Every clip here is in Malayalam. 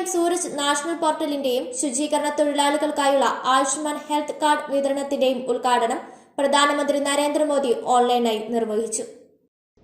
എം സൂരജ് നാഷണൽ പോർട്ടലിന്റെയും ശുചീകരണ തൊഴിലാളികൾക്കായുള്ള ആയുഷ്മാൻ ഹെൽത്ത് കാർഡ് വിതരണത്തിന്റെയും ഉദ്ഘാടനം പ്രധാനമന്ത്രി നരേന്ദ്രമോദി ഓൺലൈനായി നിർവഹിച്ചു.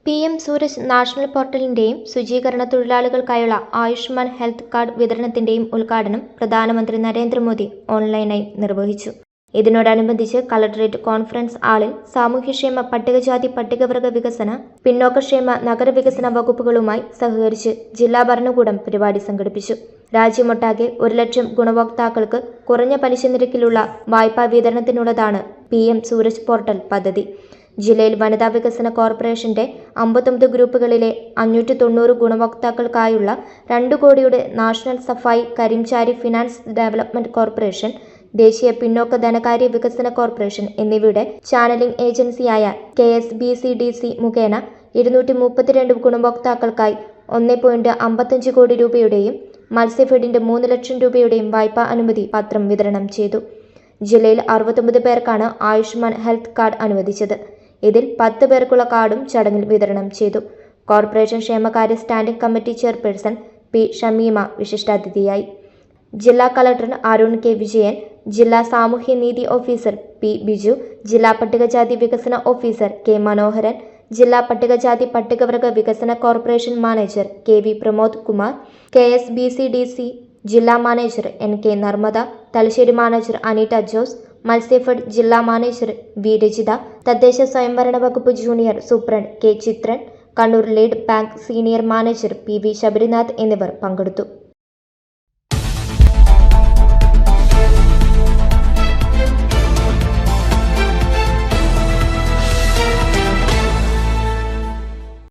പി എം സൂരജ് നാഷണൽ പോർട്ടലിന്റെയും ശുചീകരണ തൊഴിലാളികൾക്കായുള്ള ആയുഷ്മാൻ ഹെൽത്ത് കാർഡ് വിതരണത്തിന്റെയും ഉദ്ഘാടനം പ്രധാനമന്ത്രി നരേന്ദ്രമോദി ഓൺലൈനായി നിർവഹിച്ചു. ഇതിനോടനുബന്ധിച്ച് കളക്ടറേറ്റ് കോൺഫറൻസ് ഹാളിൽ സാമൂഹ്യക്ഷേമ പട്ടികജാതി പട്ടികവർഗ വികസന പിന്നോക്കക്ഷേമ നഗരവികസന വകുപ്പുകളുമായി സഹകരിച്ച് ജില്ലാ ഭരണകൂടം പരിപാടി സംഘടിപ്പിച്ചു. രാജ്യമൊട്ടാകെ ഒരു ലക്ഷം ഗുണഭോക്താക്കൾക്ക് കുറഞ്ഞ പലിശ നിരക്കിലുള്ള വായ്പാ വിതരണത്തിനുള്ളതാണ് പി എം സൂരജ് പോർട്ടൽ പദ്ധതി. ജില്ലയിൽ വനിതാ വികസന കോർപ്പറേഷന്റെ അമ്പത്തൊമ്പത് ഗ്രൂപ്പുകളിലെ അഞ്ഞൂറ്റി തൊണ്ണൂറ് ഗുണഭോക്താക്കൾക്കായുള്ള രണ്ട് കോടിയുടെ national Safai Karamchari finance development corporation ദേശീയ പിന്നോക്ക ധനകാര്യ വികസന കോർപ്പറേഷൻ എന്നിവയുടെ ചാനലിംഗ് ഏജൻസിയായ K S B C D C മുഖേന ഇരുന്നൂറ്റി മുപ്പത്തിരണ്ട് ഗുണഭോക്താക്കൾക്കായി ഒന്ന് പോയിന്റ് അമ്പത്തഞ്ച് കോടി രൂപയുടെയും മത്സ്യഫെഡിന്റെ മൂന്ന് ലക്ഷം രൂപയുടെയും വായ്പാ അനുമതി പത്രം വിതരണം ചെയ്തു. ജില്ലയിൽ അറുപത്തൊമ്പത് പേർക്കാണ് ആയുഷ്മാൻ ഹെൽത്ത് കാർഡ് അനുവദിച്ചത്. ഇതിൽ പത്ത് പേർക്കുള്ള കാർഡും ചടങ്ങിൽ വിതരണം ചെയ്തു. കോർപ്പറേഷൻ ക്ഷേമകാര്യ standing committee chairperson P Shameema വിശിഷ്ടാതിഥിയായി. ജില്ലാ കളക്ടർ അരുൺ കെ വിജയൻ ജില്ലാ സാമൂഹ്യനീതി ഓഫീസർ പി ബിജു ജില്ലാ പട്ടികജാതി വികസന ഓഫീസർ കെ മനോഹരൻ ജില്ലാ പട്ടികജാതി പട്ടികവർഗ വികസന corporation manager K V Pramod Kumar K S B C D C ജില്ലാ manager N K Narmada Thalassery manager Aneeta Jose Matsyafed ജില്ലാ മാനേജർ വി രജിത തദ്ദേശ സ്വയംഭരണ വകുപ്പ് junior superintendent K Chithran Kannur lead bank senior manager P V Sabarinath എന്നിവർ പങ്കെടുത്തു.